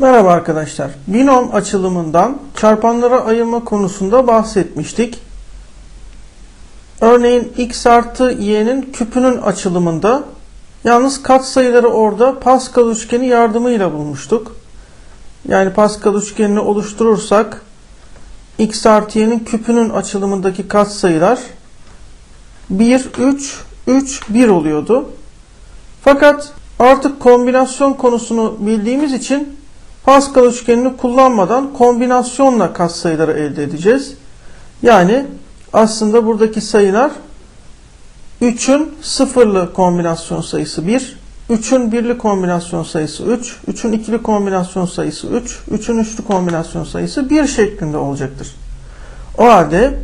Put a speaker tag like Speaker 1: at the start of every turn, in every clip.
Speaker 1: Merhaba arkadaşlar. Binom açılımından çarpanlara ayırma konusunda bahsetmiştik. Örneğin x artı y'nin küpünün açılımında yalnız katsayıları orada Pascal üçgeni yardımıyla bulmuştuk. Yani Pascal üçgenini oluşturursak x artı y'nin küpünün açılımındaki katsayılar 1, 3, 3, 1 oluyordu. Fakat artık kombinasyon konusunu bildiğimiz için Pascal üçgenini kullanmadan kombinasyonla katsayıları elde edeceğiz. Yani aslında buradaki sayılar 3'ün sıfırlı kombinasyon sayısı 1, 3'ün birli kombinasyon sayısı 3, 3'ün ikili kombinasyon sayısı 3, 3'ün üçlü kombinasyon sayısı 1 şeklinde olacaktır. O halde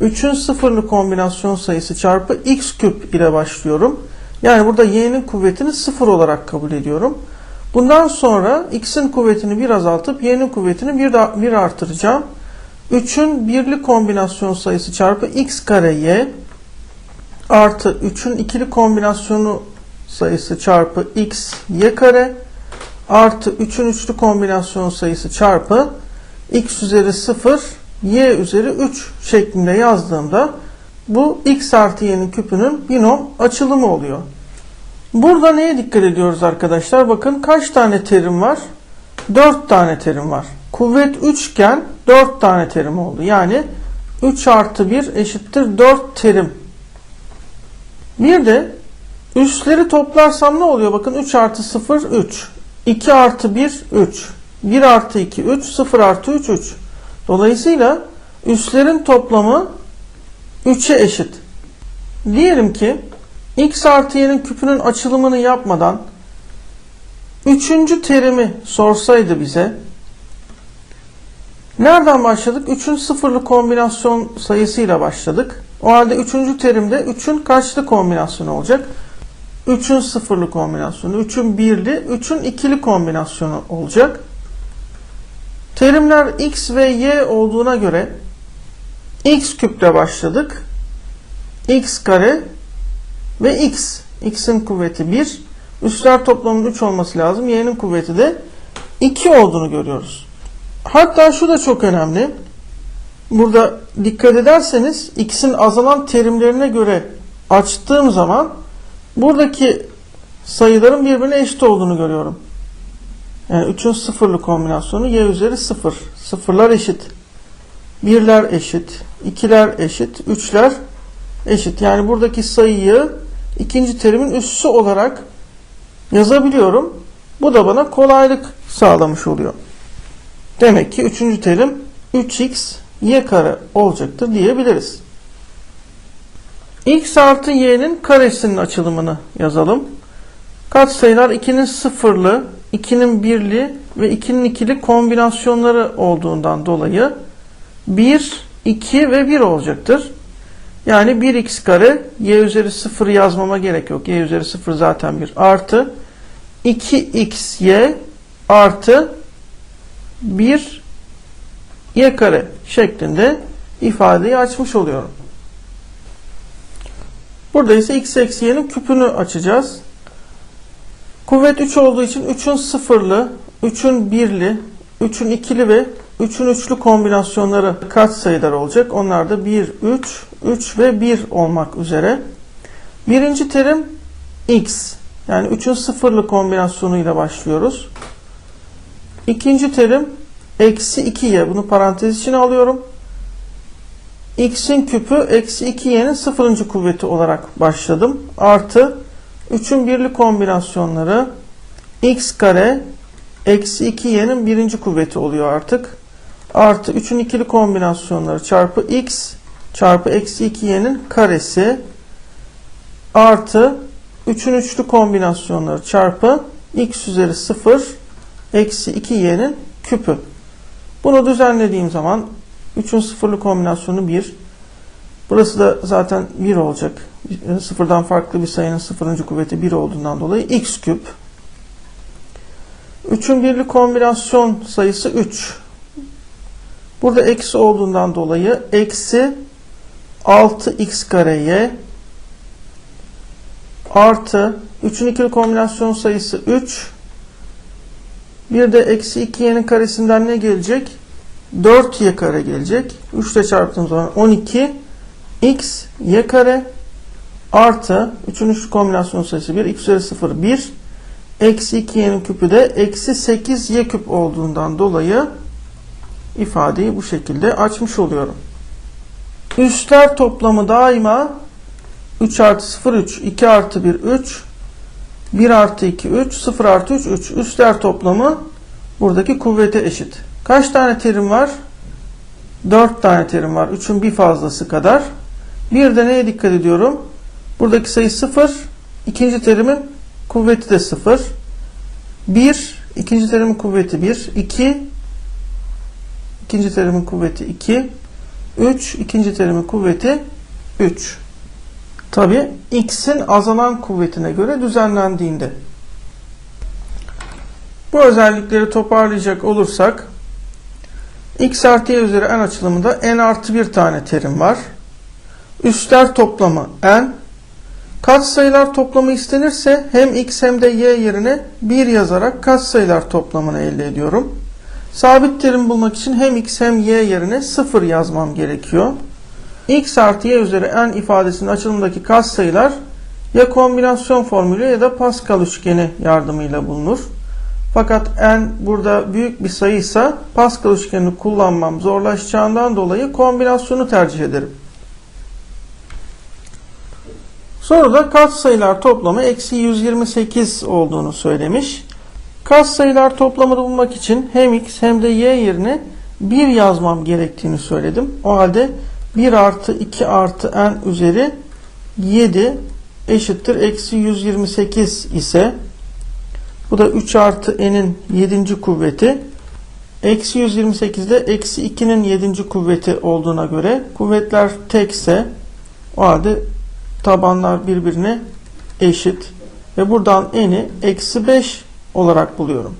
Speaker 1: 3'ün sıfırlı kombinasyon sayısı çarpı x küp ile başlıyorum. Yani burada y'nin kuvvetini sıfır olarak kabul ediyorum. Bundan sonra x'in kuvvetini bir azaltıp y'nin kuvvetini bir, da, bir artıracağım. 3'ün birli kombinasyon sayısı çarpı x kare y artı 3'ün ikili kombinasyonu sayısı çarpı x y kare artı 3'ün üçlü kombinasyon sayısı çarpı x üzeri 0 y üzeri 3 şeklinde yazdığımda bu x artı y'nin küpünün binom açılımı oluyor. Burada neye dikkat ediyoruz arkadaşlar? Bakın kaç tane terim var? 4 tane terim var. Kuvvet 3 iken 4 tane terim oldu. Yani 3 artı 1 eşittir 4 terim. Bir de üstleri toplarsam ne oluyor? Bakın 3 artı 0 3. 2 artı 1 3. 1 artı 2 3. 0 artı 3 3. Dolayısıyla üstlerin toplamı 3'e eşit. Diyelim ki x artı y'nin küpünün açılımını yapmadan üçüncü terimi sorsaydı bize nereden başladık? 3'ün sıfırlı kombinasyon sayısıyla başladık. O halde üçüncü terimde 3'ün kaçlı kombinasyonu olacak? 3'ün sıfırlı kombinasyonu, 3'ün birli, 3'ün ikili kombinasyonu olacak. Terimler x ve y olduğuna göre x küple başladık. x kare ve x. x'in kuvveti 1. Üstler toplamının 3 olması lazım. y'nin kuvveti de 2 olduğunu görüyoruz. Hatta şu da çok önemli. Burada dikkat ederseniz x'in azalan terimlerine göre açtığım zaman buradaki sayıların birbirine eşit olduğunu görüyorum. Yani 3'ün sıfırlı kombinasyonu y üzeri 0. Sıfırlar eşit. Birler eşit. ikiler eşit. Üçler eşit. Yani buradaki sayıyı ikinci terimin üssü olarak yazabiliyorum. Bu da bana kolaylık sağlamış oluyor. Demek ki üçüncü terim 3x y kare olacaktır diyebiliriz. x artı y'nin karesinin açılımını yazalım. Katsayılar 2'nin sıfırlı, 2'nin birli ve 2'nin ikili kombinasyonları olduğundan dolayı 1, 2 ve 1 olacaktır. Yani 1x kare y üzeri 0 yazmama gerek yok. y üzeri 0 zaten 1 artı 2xy artı 1 y kare şeklinde ifadeyi açmış oluyorum. Burada ise x eksi y'nin küpünü açacağız. Kuvvet 3 olduğu için 3'ün sıfırlı, 3'ün birli, 3'ün ikili ve 3'ün üçlü kombinasyonları kaç sayılar olacak? Onlar da 1, 3, 3 ve 1 olmak üzere. Birinci terim x. Yani 3'ün sıfırlı kombinasyonuyla başlıyoruz. İkinci terim eksi 2y. Bunu parantez içine alıyorum. x'in küpü eksi 2y'nin sıfırıncı kuvveti olarak başladım. Artı 3'ün birli kombinasyonları x kare eksi 2y'nin birinci kuvveti oluyor artık. Artı 3'ün ikili kombinasyonları çarpı x çarpı eksi 2y'nin karesi artı 3'ün üçlü kombinasyonları çarpı x üzeri 0 eksi 2y'nin küpü. Bunu düzenlediğim zaman 3'ün sıfırlı kombinasyonu 1. Burası da zaten 1 olacak. Sıfırdan farklı bir sayının sıfırıncı kuvveti 1 olduğundan dolayı x küp. 3'ün birli kombinasyon sayısı 3. Burada eksi olduğundan dolayı eksi 6x kare y artı 3'ün ikili kombinasyon sayısı 3 Bir de eksi 2y'nin karesinden ne gelecek? 4y kare gelecek. 3 ile çarptığım zaman 12 x y kare artı 3'ün 3 kombinasyon sayısı 1 x üzeri 0 1 eksi 2y'nin küpü de eksi 8y küp olduğundan dolayı ifadeyi bu şekilde açmış oluyorum. Üstler toplamı daima 3 artı 0 3 2 artı 1 3 1 artı 2 3 0 artı 3 3 üstler toplamı buradaki kuvvete eşit. Kaç tane terim var? 4 tane terim var. 3'ün bir fazlası kadar. Bir de neye dikkat ediyorum? Buradaki sayı 0. ikinci terimin kuvveti de 0. 1. ikinci terimin kuvveti 1. 2. ikinci terimin kuvveti 2. 3. ikinci terimin kuvveti 3. Tabi x'in azalan kuvvetine göre düzenlendiğinde. Bu özellikleri toparlayacak olursak x artı y üzeri n açılımında n artı bir tane terim var. Üstler toplamı n. Katsayılar toplamı istenirse hem x hem de y yerine 1 yazarak katsayılar toplamını elde ediyorum. Sabit terim bulmak için hem x hem y yerine 0 yazmam gerekiyor. x artı y üzeri n ifadesinin açılımındaki katsayılar ya kombinasyon formülü ya da Pascal üçgeni yardımıyla bulunur. Fakat n burada büyük bir sayıysa Pascal üçgenini kullanmam zorlaşacağından dolayı kombinasyonu tercih ederim. Soruda katsayılar toplamı eksi 128 olduğunu söylemiş. Katsayılar toplamını bulmak için hem x hem de y yerine 1 yazmam gerektiğini söyledim. O halde 1 artı 2 artı n üzeri 7 eşittir eksi 128 ise bu da 3 artı n'in 7. kuvveti. Eksi 128'de eksi 2'nin 7. kuvveti olduğuna göre kuvvetler tekse o halde tabanlar birbirine eşit. Ve buradan n'i eksi 5 olarak buluyorum.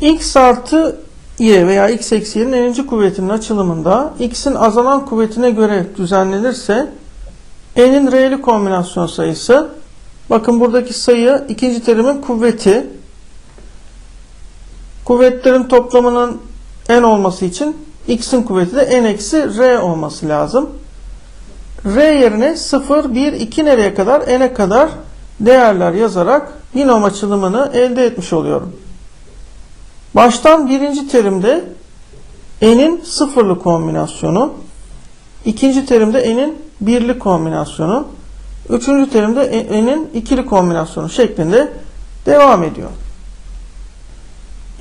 Speaker 1: x artı y veya x eksi y'nin n'inci kuvvetinin açılımında x'in azalan kuvvetine göre düzenlenirse n'in r'li kombinasyon sayısı bakın buradaki sayı ikinci terimin kuvveti kuvvetlerin toplamının n olması için x'in kuvveti de n eksi r olması lazım. r yerine 0, 1, 2 nereye kadar n'e kadar değerler yazarak binom açılımını elde etmiş oluyorum. Baştan birinci terimde n'in sıfırlı kombinasyonu, ikinci terimde n'in birli kombinasyonu, üçüncü terimde n'in ikili kombinasyonu şeklinde devam ediyor.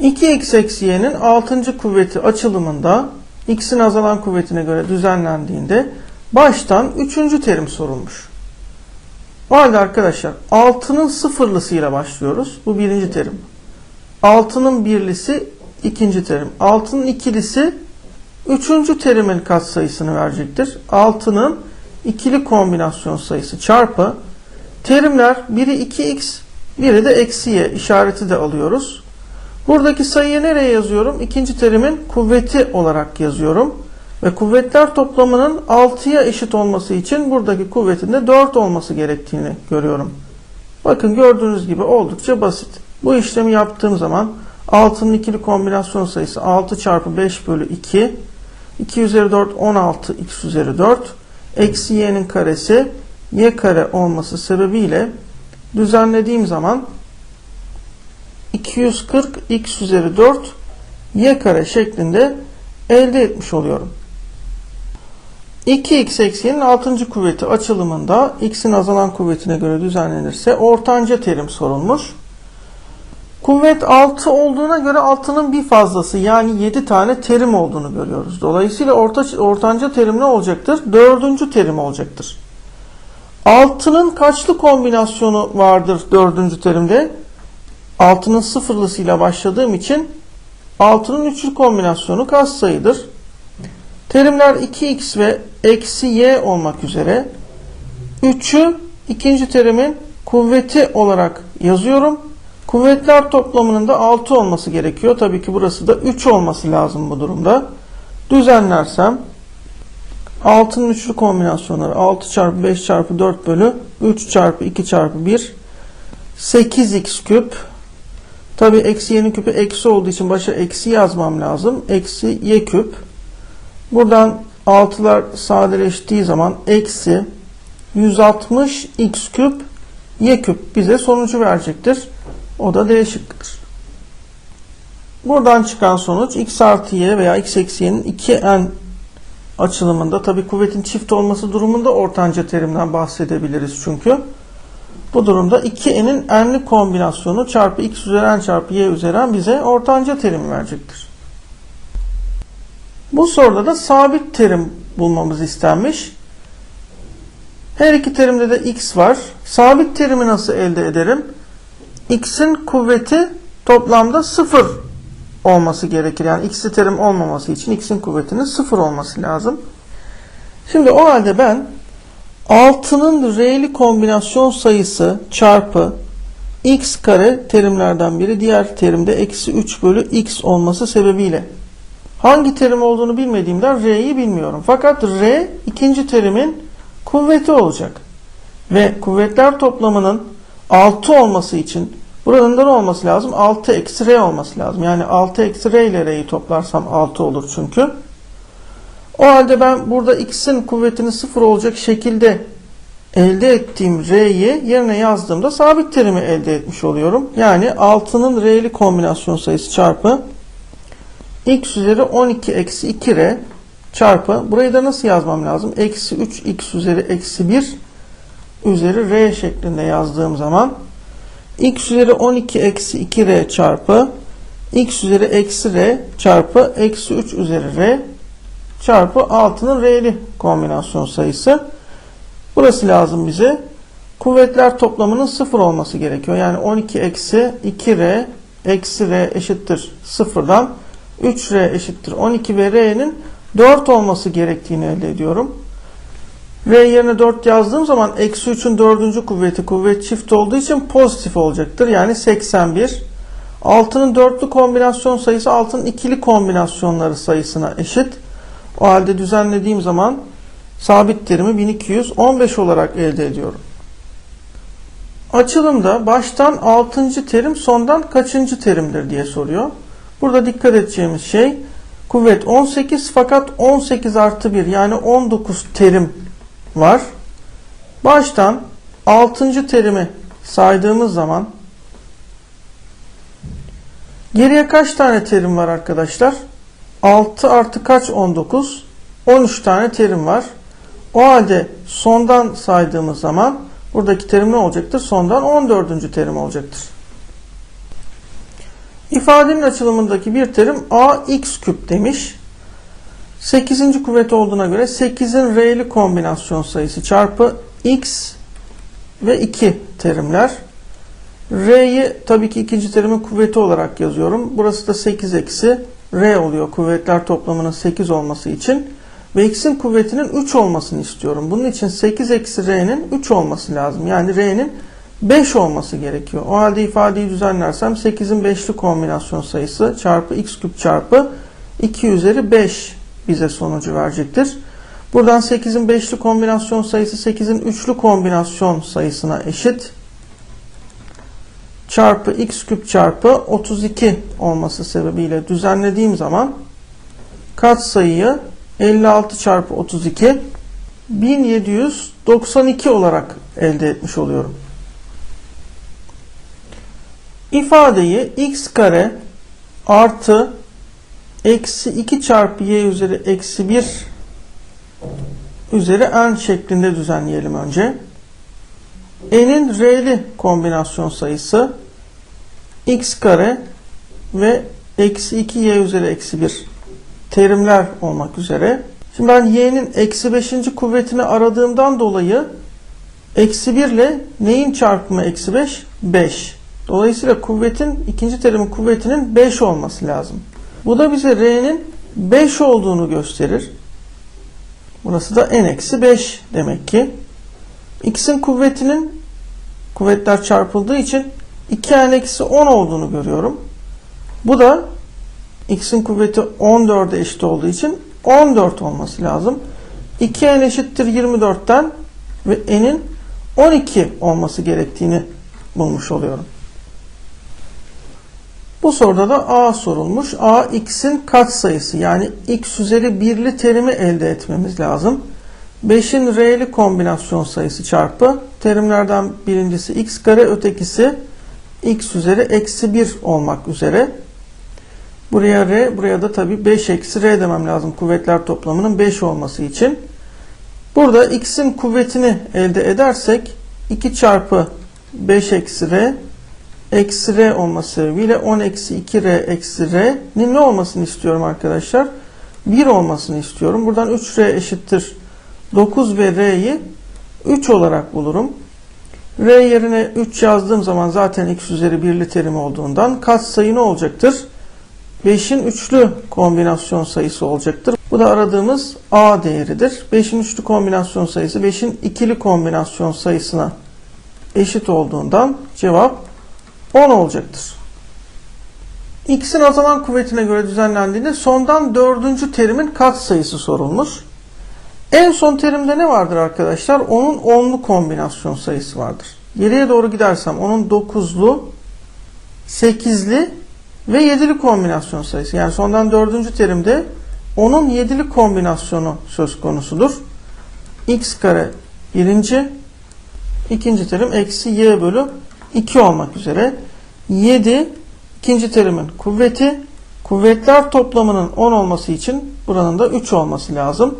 Speaker 1: 2x eksi y'nin 6. kuvveti açılımında x'in azalan kuvvetine göre düzenlendiğinde baştan 3. terim sorulmuş. O halde arkadaşlar 6'nın sıfırlısıyla başlıyoruz. Bu birinci terim. 6'nın birlisi ikinci terim. 6'nın ikilisi üçüncü terimin katsayısını verecektir. 6'nın ikili kombinasyon sayısı çarpı terimler biri 2x biri de eksi y işareti de alıyoruz. Buradaki sayıyı nereye yazıyorum? İkinci terimin kuvveti olarak yazıyorum. Ve kuvvetler toplamının 6'ya eşit olması için buradaki kuvvetin de 4 olması gerektiğini görüyorum. Bakın gördüğünüz gibi oldukça basit. Bu işlemi yaptığım zaman 6'nın ikili kombinasyon sayısı 6 çarpı 5 bölü 2 2 üzeri 4 16 x üzeri 4 eksi y'nin karesi y kare olması sebebiyle düzenlediğim zaman 240 x üzeri 4 y kare şeklinde elde etmiş oluyorum. 2x eksiğinin 6. kuvveti açılımında x'in azalan kuvvetine göre düzenlenirse ortanca terim sorulmuş. Kuvvet 6 olduğuna göre 6'nın bir fazlası yani 7 tane terim olduğunu görüyoruz. Dolayısıyla orta, ortanca terim ne olacaktır? 4. terim olacaktır. 6'nın kaçlı kombinasyonu vardır 4. terimde? 6'nın sıfırlısıyla başladığım için 6'nın üçlü kombinasyonu katsayıdır. Terimler 2x ve eksi y olmak üzere 3'ü ikinci terimin kuvveti olarak yazıyorum. Kuvvetler toplamının da 6 olması gerekiyor. Tabii ki burası da 3 olması lazım bu durumda. Düzenlersem 6'nın üçlü kombinasyonları 6 çarpı 5 çarpı 4 bölü 3 çarpı 2 çarpı 1 8x küp Tabi eksi y'nin küpü eksi olduğu için başa eksi yazmam lazım. Eksi y küp. Buradan 6'lar sadeleştiği zaman eksi 160 x küp y küp bize sonucu verecektir. O da D şıkkıdır. Buradan çıkan sonuç x artı y veya x eksi y'nin 2n açılımında tabi kuvvetin çift olması durumunda ortanca terimden bahsedebiliriz çünkü. Bu durumda 2n'in n'li kombinasyonu çarpı x üzeri n çarpı y üzeri n bize ortanca terim verecektir. Bu soruda da sabit terim bulmamız istenmiş. Her iki terimde de x var. Sabit terimi nasıl elde ederim? x'in kuvveti toplamda 0 olması gerekir. Yani x'li terim olmaması için x'in kuvvetinin 0 olması lazım. Şimdi o halde ben 6'nın r'li kombinasyon sayısı çarpı x kare terimlerden biri diğer terimde eksi 3 bölü x olması sebebiyle hangi terim olduğunu bilmediğimden r'yi bilmiyorum. Fakat r ikinci terimin kuvveti olacak. Ve kuvvetler toplamının 6 olması için buranın da ne olması lazım? 6 eksi r olması lazım. Yani 6 eksi r ile r'yi toplarsam 6 olur çünkü. O halde ben burada x'in kuvvetini 0 olacak şekilde elde ettiğim r'yi yerine yazdığımda sabit terimi elde etmiş oluyorum. Yani 6'nın r'li kombinasyon sayısı çarpı x üzeri 12 eksi 2r çarpı burayı da nasıl yazmam lazım? Eksi 3 x üzeri eksi 1 üzeri r şeklinde yazdığım zaman x üzeri 12 eksi 2r çarpı x üzeri eksi r çarpı eksi 3 üzeri r çarpı 6'nın r'li kombinasyon sayısı. Burası lazım bize. Kuvvetler toplamının 0 olması gerekiyor. Yani 12 eksi 2r eksi r eşittir 0'dan 3r eşittir 12 ve r'nin 4 olması gerektiğini elde ediyorum. R yerine 4 yazdığım zaman eksi 3'ün 4. kuvveti kuvvet çift olduğu için pozitif olacaktır. Yani 81. 6'nın dörtlü kombinasyon sayısı 6'nın ikili kombinasyonları sayısına eşit. O halde düzenlediğim zaman sabit terimi 1215 olarak elde ediyorum. Açılımda baştan 6. terim sondan kaçıncı terimdir diye soruyor. Burada dikkat edeceğimiz şey kuvvet 18 fakat 18 artı 1 yani 19 terim var. Baştan 6. terimi saydığımız zaman geriye kaç tane terim var arkadaşlar? 6 artı kaç 19? 13 tane terim var. O halde sondan saydığımız zaman buradaki terim ne olacaktır? Sondan 14. terim olacaktır. İfadenin açılımındaki bir terim ax küp demiş. 8. kuvvet olduğuna göre 8'in r'li kombinasyon sayısı çarpı x ve 2 terimler. R'yi tabii ki ikinci terimin kuvveti olarak yazıyorum. Burası da 8 eksi R oluyor kuvvetler toplamının 8 olması için. Ve x'in kuvvetinin 3 olmasını istiyorum. Bunun için 8 eksi R'nin 3 olması lazım. Yani R'nin 5 olması gerekiyor. O halde ifadeyi düzenlersem 8'in 5'li kombinasyon sayısı çarpı x küp çarpı 2 üzeri 5 bize sonucu verecektir. Buradan 8'in 5'li kombinasyon sayısı 8'in 3'lü kombinasyon sayısına eşit. Çarpı x küp çarpı 32 olması sebebiyle düzenlediğim zaman katsayıyı 56 çarpı 32 1792 olarak elde etmiş oluyorum. İfadeyi x kare artı eksi 2 çarpı y üzeri eksi 1 üzeri n şeklinde düzenleyelim önce. n'in r'li kombinasyon sayısı x kare ve eksi 2 y üzeri eksi 1 terimler olmak üzere. Şimdi ben y'nin eksi 5. kuvvetini aradığımdan dolayı eksi 1 ile neyin çarpımı eksi 5? 5. Dolayısıyla kuvvetin ikinci terimin kuvvetinin 5 olması lazım. Bu da bize R'nin 5 olduğunu gösterir. Burası da n-5 demek ki. X'in kuvvetinin kuvvetler çarpıldığı için 2n-10 olduğunu görüyorum. Bu da x'in kuvveti 14'e eşit olduğu için 14 olması lazım. 2n eşittir 24'ten ve n'in 12 olması gerektiğini bulmuş oluyorum. Bu soruda da a sorulmuş. a x'in katsayısı yani x üzeri birli terimi elde etmemiz lazım. 5'in r'li kombinasyon sayısı çarpı terimlerden birincisi x kare ötekisi x üzeri eksi 1 olmak üzere. Buraya r, buraya da tabi 5 eksi r demem lazım kuvvetler toplamının 5 olması için. Burada x'in kuvvetini elde edersek 2 çarpı 5 eksi r eksi r olması sebebiyle 10 eksi 2 r eksi r'nin ne olmasını istiyorum arkadaşlar? 1 olmasını istiyorum. Buradan 3r eşittir 9 ve r'yi 3 olarak bulurum. r yerine 3 yazdığım zaman zaten x üzeri 1'li terim olduğundan katsayı ne olacaktır? 5'in üçlü kombinasyon sayısı olacaktır. Bu da aradığımız a değeridir. 5'in üçlü kombinasyon sayısı 5'in ikili kombinasyon sayısına eşit olduğundan cevap 10 olacaktır. X'in azalan kuvvetine göre düzenlendiğinde sondan dördüncü terimin katsayısı sorulmuş. En son terimde ne vardır arkadaşlar? Onun onlu kombinasyon sayısı vardır. Geriye doğru gidersem onun 9'lu, 8'li ve 7'li kombinasyon sayısı. Yani sondan dördüncü terimde onun 7'li kombinasyonu söz konusudur. x kare birinci, ikinci terim eksi y bölü 2 olmak üzere. 7 ikinci terimin kuvveti. Kuvvetler toplamının 10 olması için buranın da 3 olması lazım.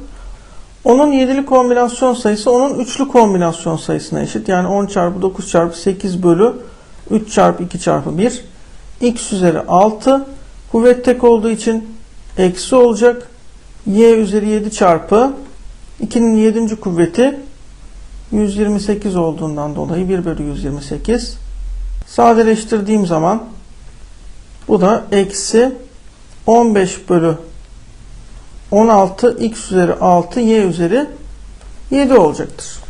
Speaker 1: Onun 7'li kombinasyon sayısı onun üçlü kombinasyon sayısına eşit. Yani 10 çarpı 9 çarpı 8 bölü 3 çarpı 2 çarpı 1. x üzeri 6. Kuvvet tek olduğu için eksi olacak. y üzeri 7 çarpı 2'nin 7. kuvveti 128 olduğundan dolayı 1 bölü 128. Sadeleştirdiğim zaman bu da eksi 15 bölü 16 x üzeri 6 y üzeri 7 olacaktır.